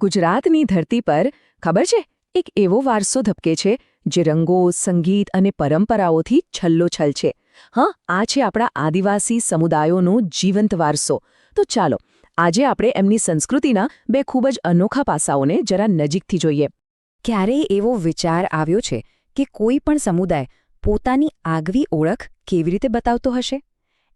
ગુજરાતની ધરતી પર, ખબર છે? એક એવો વારસો ધબકે છે, જે રંગો, સંગીત અને પરંપરાઓથી છલ્લોછલ છે. હા, આ છે આપણા આદિવાસી સમુદાયોનો જીવંત વારસો. તો ચાલો, આજે આપણે એમની સંસ્કૃતિના બે ખૂબ જ અનોખા પાસાઓને જરા નજીકથી જોઈએ. ક્યારેય એવો વિચાર આવ્યો છે કે કોઈ પણ સમુદાય પોતાની આગવી ઓળખ કેવી રીતે બતાવતો હશે?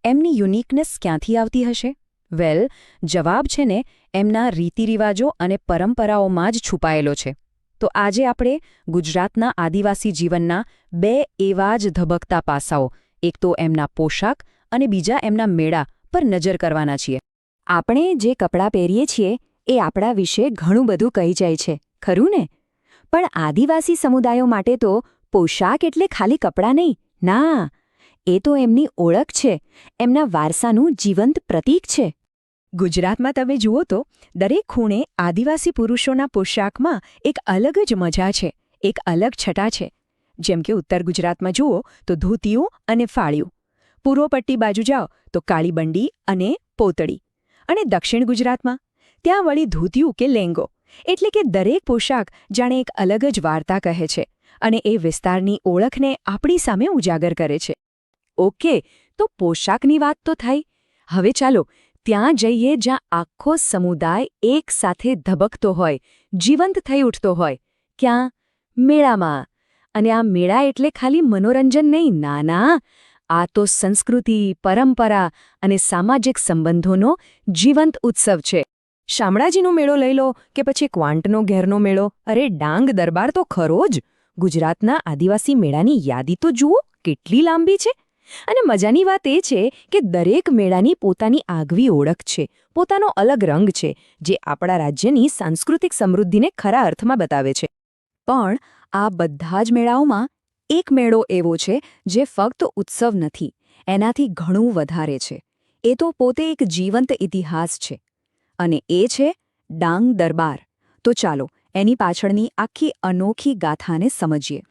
એમની યુનિકનેસ ક્યાંથી આવતી હશે? વેલ, જવાબ છે ને, એમના રીતિરિવાજો અને પરંપરાઓમાં જ છુપાયેલો છે. તો આજે આપણે ગુજરાતના આદિવાસી જીવનના બે એવા જ ધબકતા પાસાઓ, એક તો એમના પોશાક અને બીજા એમના મેળા પર નજર કરવાના છીએ. આપણે જે કપડાં પહેરીએ છીએ, એ આપણા વિશે ઘણું બધું કહી જાય છે, ખરું ને? પણ આદિવાસી સમુદાયો માટે તો પોશાક એટલે ખાલી કપડાં નહીં, ના! એ તો એમની ઓળખ છે. એમના વારસાનું જીવંત પ્રતીક છે. ગુજરાતમાં તમે જુઓ તો, દરેક ખૂણે આદિવાસી પુરુષોના પોશાકમાં એક અલગ જ મજા છે, એક અલગ છટા છે. જેમ કે ઉત્તર ગુજરાતમાં જુઓ તો ધોતિયું અને ફાળિયું. પૂર્વ પટ્ટી બાજુ જાઓ તો કાળીબંડી અને પોતળી. અને દક્ષિણ ગુજરાતમાં? ત્યાં વળી ધોતિયું કે લેંગો. એટલે કે દરેક પોશાક જાણે એક અલગ જ વાર્તા કહે છે અને એ વિસ્તારની ઓળખને આપણી સામે ઉજાગર કરે છે. ઓકે, તો પોશાકની વાત તો થઈ. હવે ચાલો, ત્યાં જઈએ જ્યાં આખો સમુદાય એક સાથે ધબકતો હોય, જીવંત થઈ ઉઠતો હોય. ક્યાં? મેળામાં. અને આ મેળા એટલે ખાલી મનોરંજન નહીં નાના આ તો સંસ્કૃતિ, પરંપરા અને સામાજિક સંબંધોનો જીવંત ઉત્સવ છે. શામળાજીનો મેળો લઈ લો કે પછી ક્વાંટનો ઘેરનો મેળો? અરે, ડાંગ દરબાર તો ખરો જ. ગુજરાતના આદિવાસી મેળાની યાદી તો જુઓ, કેટલી લાંબી છે. અને મજાની વાત એ છે કે દરેક મેળાની પોતાની આગવી ઓળખ છે, પોતાનો અલગ રંગ છે, જે આપણા રાજ્યની સાંસ્કૃતિક સમૃદ્ધિને ખરા અર્થમાં બતાવે છે. પણ આ બધા જ મેળાઓમાં એક મેળો એવો છે જે ફક્ત ઉત્સવ નથી, એનાથી ઘણું વધારે છે. એ તો પોતે એક જીવંત ઇતિહાસ છે. અને એ છે ડાંગ દરબાર. તો ચાલો, એની પાછળની આખી અનોખી ગાથાને સમજીએ.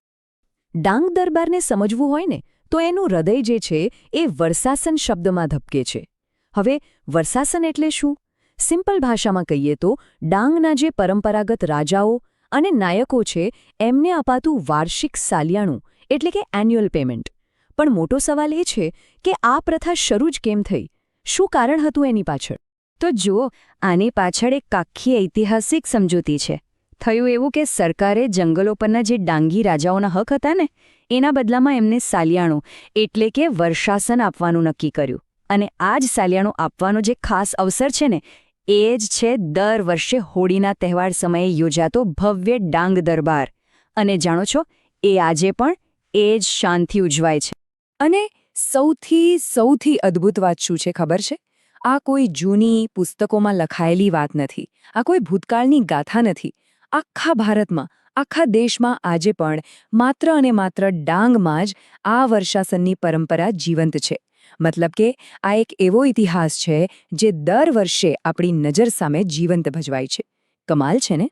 ડાંગ દરબારને સમજવું હોય ને તો એનું હૃદય જે છે એ વર્ષાસન શબ્દમાં ધબકે છે. હવે વર્ષાસન એટલે શું? સિમ્પલ ભાષામાં કહીએ તો, ડાંગના જે પરંપરાગત રાજાઓ અને નાયકો છે, એમને અપાતું વાર્ષિક સાલિયાણું, એટલે કે એન્યુઅલ પેમેન્ટ પણ મોટો સવાલ એ છે કે આ પ્રથા શરૂ જ કેમ થઈ? શું કારણ હતું એની પાછળ? તો જુઓ, આની પાછળ એક આખી ઐતિહાસિક સમજૂતી છે. થયું એવું કે સરકારે જંગલો પરના જે ડાંગી રાજાઓના હક હતા ને એના બદલામાં એમને સાલિયાણું, એટલે કે વર્ષાસન આપવાનું નક્કી કર્યું. અને આ જ સાલિયાણું આપવાનો જે ખાસ અવસર છે ને, એ જ છે દર વર્ષે હોળીના તહેવાર સમયે યોજાતો ભવ્ય ડાંગ દરબાર. અને જાણો છો, એ આજે પણ એ જ શાંતિ ઉજવાય છે. અને સૌથી સૌથી અદ્ભુત વાત શું છે ખબર છે? આ કોઈ જૂની પુસ્તકોમાં લખાયેલી વાત નથી. આ કોઈ ભૂતકાળની ગાથા નથી. આખા ભારતમાં, આખા દેશમાં આજે પણ માત્ર અને માત્ર ડાંગમાં જ આ વર્ષાસનની પરંપરા જીવંત છે. મતલબ કે આ એક એવો ઇતિહાસ છે જે દર વર્ષે આપણી નજર સામે જીવંત ભજવાય છે. કમાલ છે ને?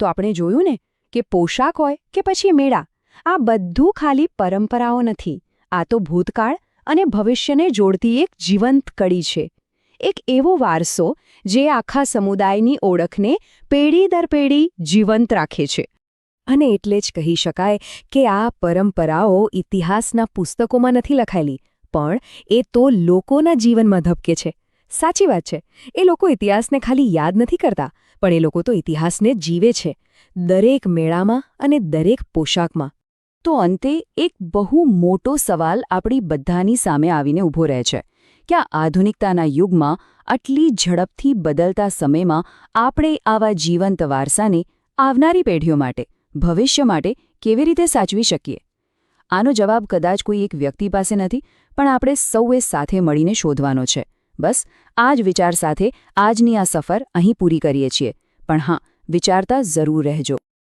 તો આપણે જોયું ને કે પોશાક હોય કે પછી મેળા, આ બધું ખાલી પરંપરાઓ નથી. આ તો ભૂતકાળ અને ભવિષ્યને જોડતી એક જીવંત કડી છે. એક એવો વારસો જે આખા સમુદાયની ઓળખને પેઢી દર પેઢી જીવંત રાખે છે. અને એટલે જ કહી શકાય કે આ પરંપરાઓ ઇતિહાસના પુસ્તકોમાં નથી લખાયેલી, પણ એ તો લોકોના જીવનમાં ધબકે છે. સાચી વાત છે, એ લોકો ઇતિહાસને ખાલી યાદ નથી કરતા, પણ એ લોકો તો ઇતિહાસને જીવે છે, દરેક મેળામાં અને દરેક પોશાકમાં. તો અંતે એક બહુ મોટો સવાલ આપણી બધાની સામે આવીને ઊભો રહે છે. કે આધુનિકતાના યુગમાં આટલી ઝડપથી બદલતા સમયમાં આપણે આવા જીવંત વારસાને આવનારી પેઢીઓ માટે, ભવિષ્ય માટે કેવી રીતે સાચવી શકીએ? આનો જવાબ કદાચ કોઈ એક વ્યક્તિ પાસે નથી, પણ આપણે સૌએ સાથે મળીને શોધવાનો છે. બસ, આ જ વિચાર સાથે આજની આ સફર અહીં પૂરી કરીએ છીએ. પણ હા, વિચારતા જરૂર રહેજો.